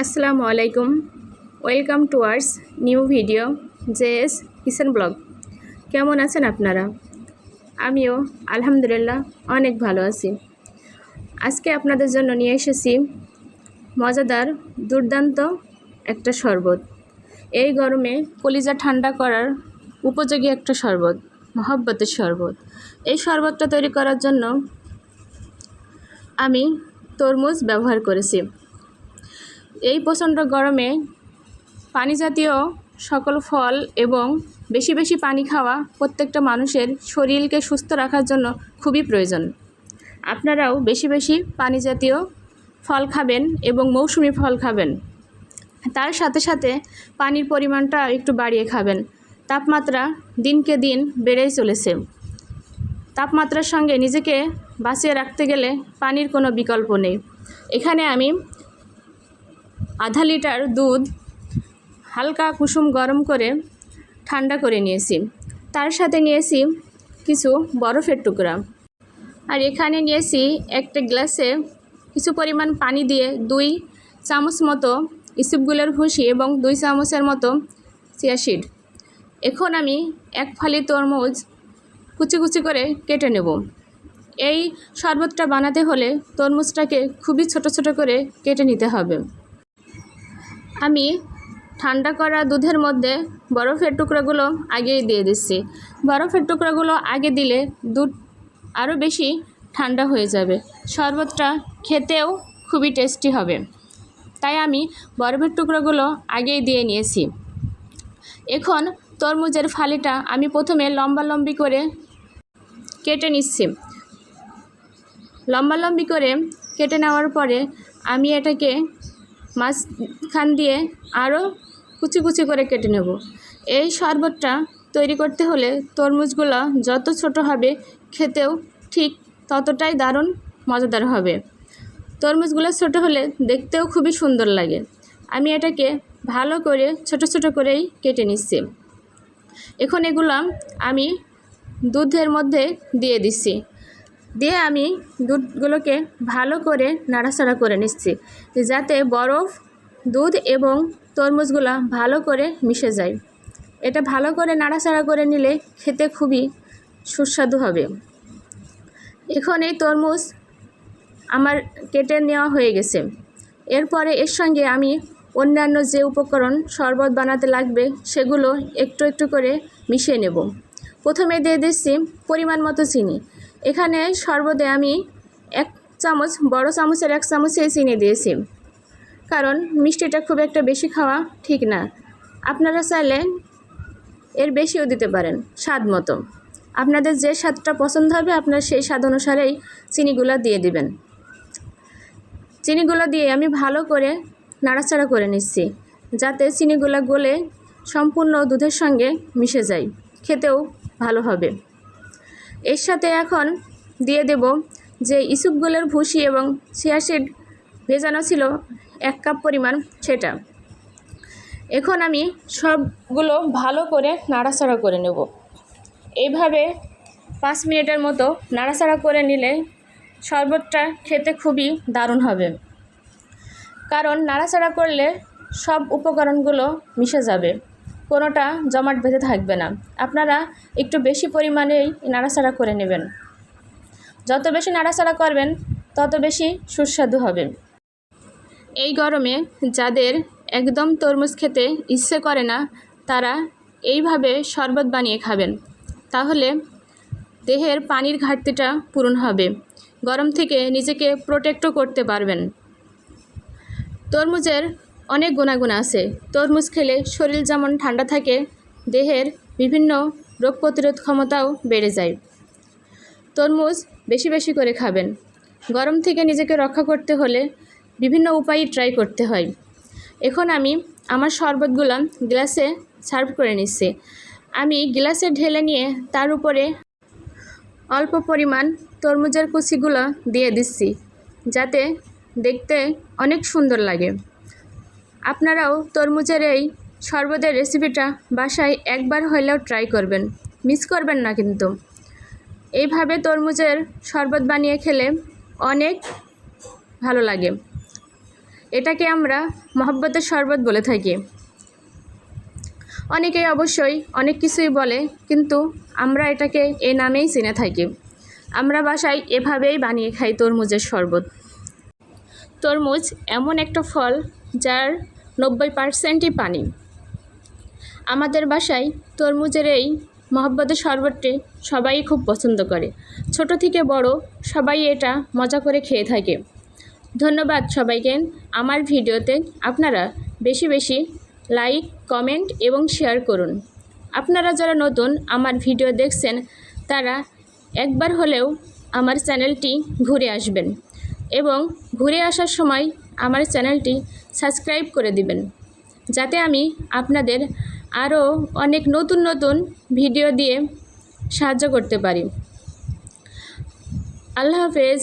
আসসালামু আলাইকুম। Welcome to new video J S kitchen blog. কেমন আছেন আপনারা? আমিও আলহামদুলিল্লাহ অনেক ভালো আছি। আজকে আপনাদের জন্য নিয়ে এসেছি মজাদার, দুর্দান্ত একটা শরবত। এই গরমে কলিজা ঠান্ডা করার উপযোগী একটা শরবত, মহব্বতের শরবত। এই শরবতটা তৈরি করার জন্য আমি তরমুজ ব্যবহার করেছি। এই প্রচণ্ড গরমে পানি জাতীয় সকল ফল এবং বেশি বেশি পানি খাওয়া প্রত্যেকটা মানুষের শরীরকে সুস্থ রাখার জন্য খুবই প্রয়োজন। আপনারাও বেশি বেশি পানি জাতীয় ফল খাবেন এবং মৌসুমি ফল খাবেন। তার সাথে সাথে পানির পরিমাণটা একটু বাড়িয়ে খাবেন। তাপমাত্রা দিনকে দিন বেড়েই চলেছে। তাপমাত্রার সঙ্গে নিজেকে বাঁচিয়ে রাখতে গেলে পানির কোনো বিকল্প নেই। এখানে আমি আধা লিটার দুধ হালকা কুসুম গরম করে ঠান্ডা করে নিয়েছি। তার সাথে নিয়েছি কিছু বরফের টুকরা। আর এখানে নিয়েছি একটা গ্লাসে কিছু পরিমাণ পানি দিয়ে দুই চামচ মতো ইসুপগুলোর ভুসি এবং দুই চামচের মতো চিয়াশিড এখন আমি এক ফালি তরমুজ কুচি কুচি করে কেটে নেব। এই শরবতটা বানাতে হলে তরমুজটাকে খুবই ছোট ছোট করে কেটে নিতে হবে। আমি ঠান্ডা করা দুধের মধ্যে বরফের টুকরাগুলো আগেই দিয়ে দিচ্ছি। বরফের টুকরাগুলো আগে দিলে দুধ আরও বেশি ঠান্ডা হয়ে যাবে। শরবতটা খেতেও খুবই টেস্টি হবে। তাই আমি বরফের টুকরোগুলো আগেই দিয়ে নিয়েছি। এখন তরমুজের ফালিটা আমি প্রথমে লম্বা লম্বি করে কেটে নিচ্ছি। লম্বা লম্বি করে কেটে নেওয়ার পরে আমি এটাকে মাঝখান দিয়ে আরও কুচি কুচি করে কেটে নেব। এই শরবতটা তৈরি করতে হলে তরমুজগুলো যত ছোট হবে খেতেও ঠিক ততটাই দারুণ, মজাদার হবে। তরমুজগুলো ছোট হলে দেখতেও খুবই সুন্দর লাগে। আমি এটাকে ভালো করে ছোট ছোট করেই কেটে নিচ্ছি। এখন এগুলো আমি দুধের মধ্যে দিয়ে দিচ্ছি। দিয়ে আমি দুধগুলোকে ভালো করে নাড়াচাড়া করে নিচ্ছি, যাতে বরফ, দুধ এবং তরমুজগুলো ভালো করে মিশে যায়। এটা ভালো করে নাড়াচাড়া করে নিলে খেতে খুবই সুস্বাদু হবে। এখন এই তরমুজ আমার কেটে নেওয়া হয়ে গেছে। এরপরে এর সঙ্গে আমি অন্যান্য যে উপকরণ শরবত বানাতে লাগবে, সেগুলো একটু একটু করে মিশিয়ে নেব। প্রথমে দিয়ে দিচ্ছি পরিমাণ মতো চিনি। এখানে শরবতে আমি এক চামচ, বড় চামচের এক চামচে চিনি দিয়েছি। কারণ মিষ্টিটা খুব একটা বেশি খাওয়া ঠিক না। আপনারা চাইলে এর বেশিও দিতে পারেন, স্বাদ মতো। আপনাদের যে স্বাদটা পছন্দ হবে, আপনার সেই স্বাদ অনুসারেই চিনিগুলো দিয়ে দিবেন। চিনিগুলো দিয়ে আমি ভালো করে নাড়াচাড়া করে নিচ্ছি, যাতে চিনিগুলো গলে সম্পূর্ণ দুধের সঙ্গে মিশে যায়। খেতেও ভালো হবে। এর সাথে এখন দিয়ে দেব যে ইসুপগুলোর ভুসি এবং সিয়াশিড ভেজানো ছিল এক কাপ পরিমাণ সেটা। এখন আমি সবগুলো ভালো করে নাড়াচাড়া করে নেব। এইভাবে পাঁচ মিনিটের মতো নাড়াচাড়া করে নিলে শরবতটা খেতে খুবই দারুণ হবে। কারণ নাড়াচাড়া করলে সব উপকরণগুলো মিশে যাবে। কোনোটা জমাট বেঁধে থাকবে না। আপনারা একটু বেশি পরিমাণেই নাড়াচাড়া করে নেবেন। যত বেশি নাড়াচাড়া করবেন, তত বেশি সুস্বাদু হবে। এই গরমে যাদের একদম তরমুজ খেতে ইচ্ছে করে না, তারা এইভাবে শরবত বানিয়ে খাবেন। তাহলে দেহের পানির ঘাটতিটা পূরণ হবে। গরম থেকে নিজেকে প্রোটেক্টও করতে পারবেন। তরমুজের অনেক গুণাগুণ আছে। তরমুজ খেলে শরীর যেমন ঠান্ডা থাকে, দেহের বিভিন্ন রোগ প্রতিরোধ ক্ষমতাও বেড়ে যায়। তরমুজ বেশি বেশি করে খাবেন। গরম থেকে নিজেকে রক্ষা করতে হলে বিভিন্ন উপায় ট্রাই করতে হয়। এখন আমি আমার শরবতগুলো গ্লাসে সার্ভ করে নিচ্ছি। আমি গ্লাসে ঢেলে নিয়ে তার উপরে অল্প পরিমাণ তরমুজের কুচিগুলো দিয়ে দিচ্ছি, যাতে দেখতে অনেক সুন্দর লাগে। আপনারাও তরমুজের এই শরবতের রেসিপিটা বাসায় একবার হলেও ট্রাই করবেন। মিস করবেন না কিন্তু। এইভাবে তরমুজের শরবত বানিয়ে খেলে অনেক ভালো লাগে। এটাকে আমরা মহব্বতের শরবত বলে থাকি। অনেকেই অবশ্যই অনেক কিছুই বলে, কিন্তু আমরা এটাকে এ নামেই চিনে থাকি। আমরা বাসায় এভাবেই বানিয়ে খাই তরমুজের শরবত। তরমুজ এমন একটা ফল যার নব্বই পার্সেন্টই পানি। আমাদের বাসায় তরমুজের এই মহব্বতের শরবতটি সবাই খুব পছন্দ করে। ছোট থেকে বড় সবাই এটা মজা করে খেয়ে থাকে। ধন্যবাদ সবাইকে আমার ভিডিওতে আপনারা বেশি বেশি লাইক, কমেন্ট এবং শেয়ার করুন। আপনারা যারা নতুন আমার ভিডিও দেখছেন, তারা একবার হলেও আমার চ্যানেলটি ঘুরে আসবেন। এবং ঘুরে আসার সময় আমার চ্যানেলটি সাবস্ক্রাইব করে দিবেন। যাতে আমি আপনাদের আরও অনেক নতুন নতুন ভিডিও দিয়ে সাহায্য করতে পারি। আল্লাহ হাফেজ।